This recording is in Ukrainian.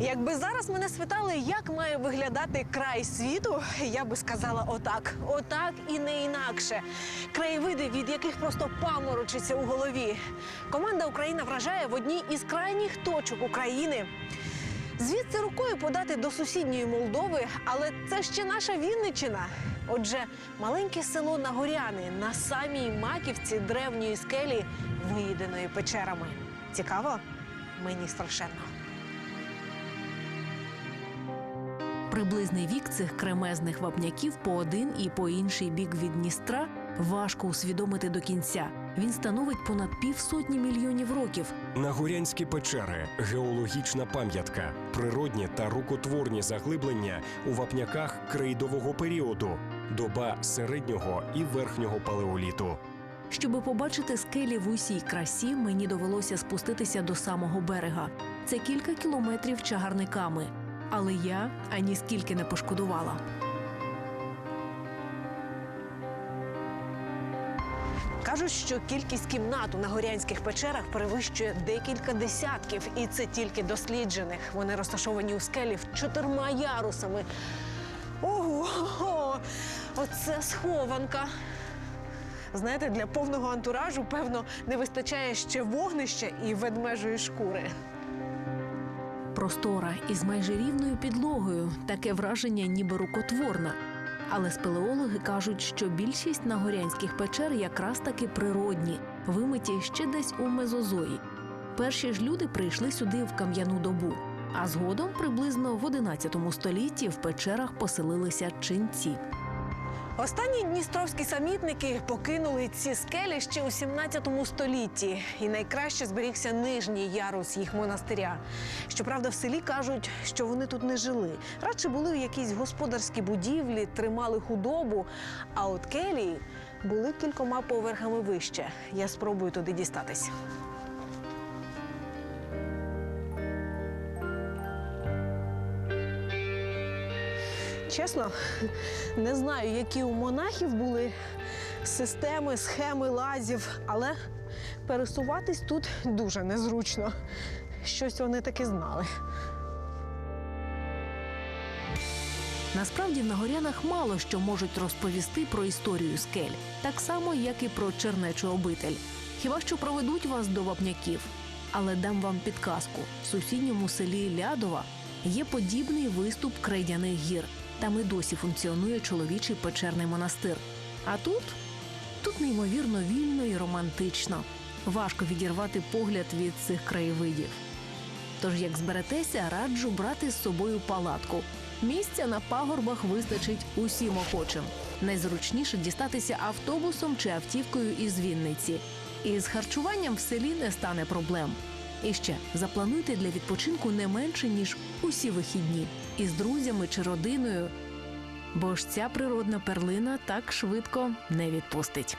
Якби зараз мене спитали, як має виглядати край світу, я би сказала отак, отак і не інакше. Краєвиди, від яких просто паморочиться у голові. Команда Україна вражає в одній із крайніх точок України. Звідси рукою подати до сусідньої Молдови, але це ще наша Вінниччина. Отже, маленьке село Нагоряни на самій маківці древньої скелі, виїденої печерами. Цікаво? Мені страшенно. Приблизний вік цих кремезних вапняків по один і по інший бік від Дністра важко усвідомити до кінця. Він становить понад півсотні мільйонів років. Нагорянські печери геологічна пам'ятка, природні та рукотворні заглиблення у вапняках крейдового періоду, доба середнього і верхнього палеоліту. Щоби побачити скелі в усій красі, мені довелося спуститися до самого берега. Це кілька кілометрів чагарниками. Але я ані скільки не пошкодувала. Кажуть, що кількість кімнат у нагорянських печерах перевищує декілька десятків, і це тільки досліджених. Вони розташовані у скелі чотирма ярусами. Ого, оце схованка. Знаєте, для повного антуражу, певно, не вистачає ще вогнища і ведмежої шкури. Простора із майже рівною підлогою, таке враження, ніби рукотворна. Але спелеологи кажуть, що більшість нагорянських печер якраз таки природні, вимиті ще десь у мезозої. Перші ж люди прийшли сюди в кам'яну добу, а згодом, приблизно в 11 столітті, в печерах поселилися чинці. Останні дністровські самітники покинули ці скелі ще у 17 столітті, і найкраще зберігся нижній ярус їх монастиря. Щоправда, в селі кажуть, що вони тут не жили. Радше були в якійсь господарській будівлі, тримали худобу. А от келії були кількома поверхами вище. Я спробую туди дістатись. Чесно, не знаю, які у монахів були системи, схеми лазів, але пересуватись тут дуже незручно. Щось вони таки знали. Насправді в Нагорянах мало що можуть розповісти про історію скель, так само, як і про чернечу обитель. Хіба що проведуть вас до вапняків. Але дам вам підказку: в сусідньому селі Лядова є подібний виступ крейдяних гір. Там і досі функціонує чоловічий печерний монастир. А тут тут неймовірно вільно і романтично. Важко відірвати погляд від цих краєвидів. Тож, як зберетеся, раджу брати з собою палатку. Місця на пагорбах вистачить усім охочим. Найзручніше дістатися автобусом чи автівкою із Вінниці. І з харчуванням в селі не стане проблем. І ще заплануйте для відпочинку не менше ніж усі вихідні із друзями чи родиною. Бо ж ця природна перлина так швидко не відпустить.